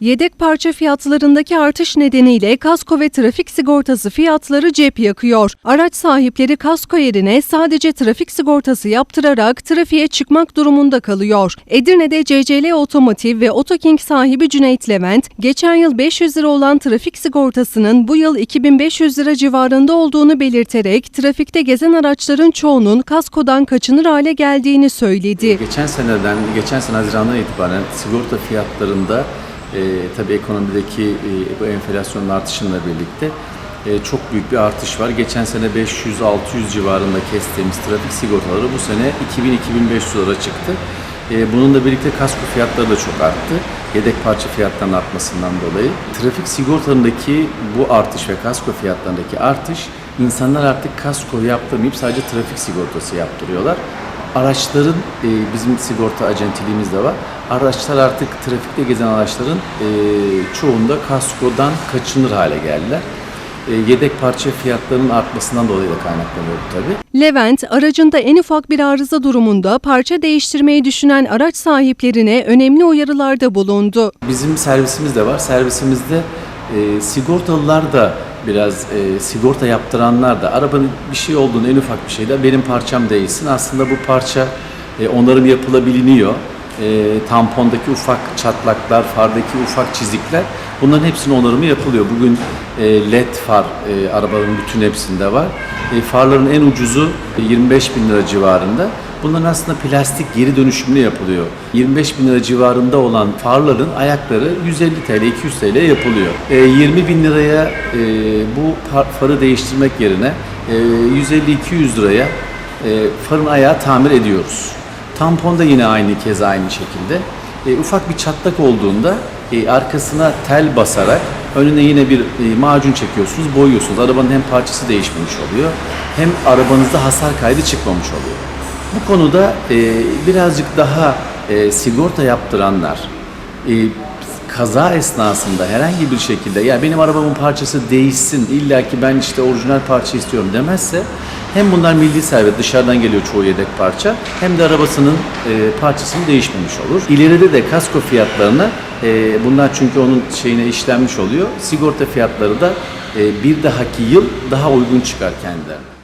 Yedek parça fiyatlarındaki artış nedeniyle kasko ve trafik sigortası fiyatları cep yakıyor. Araç sahipleri kasko yerine sadece trafik sigortası yaptırarak trafiğe çıkmak durumunda kalıyor. Edirne'de CCL Otomotiv ve Otoking sahibi Cüneyt Levent, geçen yıl 500 lira olan trafik sigortasının bu yıl 2500 lira civarında olduğunu belirterek trafikte gezen araçların çoğunun kaskodan kaçınır hale geldiğini söyledi. Geçen seneden, geçen sene Haziran'dan itibaren sigorta fiyatlarında e, tabii ekonomideki e, bu enflasyonun artışıyla birlikte e, çok büyük bir artış var. Geçen sene 500-600 civarında kestiğimiz trafik sigortaları bu sene 2000-2500 lira çıktı. E, bununla birlikte kasko fiyatları da çok arttı. Yedek parça fiyatlarının artmasından dolayı. Trafik sigortalarındaki bu artış ve kasko fiyatlarındaki artış insanlar artık kasko yaptırmayıp sadece trafik sigortası yaptırıyorlar. Araçların, e, bizim sigorta acentiliğimiz de var. Araçlar artık trafikte gezen araçların e, çoğunda kaskodan kaçınır hale geldiler. E, yedek parça fiyatlarının artmasından dolayı da kaynaklanıyor bu tabii. Levent, aracında en ufak bir arıza durumunda parça değiştirmeyi düşünen araç sahiplerine önemli uyarılarda bulundu. Bizim servisimiz de var. Servisimizde e, sigortalılar da biraz e, sigorta yaptıranlar da arabanın bir şey olduğunu en ufak bir şeyde benim parçam değilsin. Aslında bu parça e, onarım yapılabiliniyor. E, tampondaki ufak çatlaklar, fardaki ufak çizikler bunların hepsinin onarımı yapılıyor. Bugün e, led far e, arabaların bütün hepsinde var. E, farların en ucuzu e, 25 bin lira civarında. Bunların aslında plastik geri dönüşümlü yapılıyor. 25 bin lira civarında olan farların ayakları 150 TL, 200 TL yapılıyor. E, 20 bin liraya e, bu farı değiştirmek yerine e, 150-200 liraya e, farın ayağı tamir ediyoruz. Tampon da yine aynı kez aynı şekilde. E, ufak bir çatlak olduğunda e, arkasına tel basarak önüne yine bir e, macun çekiyorsunuz, boyuyorsunuz. Arabanın hem parçası değişmemiş oluyor hem arabanızda hasar kaydı çıkmamış oluyor. Bu konuda e, birazcık daha e, sigorta yaptıranlar e, kaza esnasında herhangi bir şekilde ya benim arabamın parçası değişsin illa ki ben işte orijinal parça istiyorum demezse hem bunlar milli servet dışarıdan geliyor çoğu yedek parça hem de arabasının e, parçasının değişmemiş olur. İleride de kasko fiyatlarına e, bunlar çünkü onun şeyine işlenmiş oluyor. Sigorta fiyatları da e, bir dahaki yıl daha uygun çıkar kendilerine.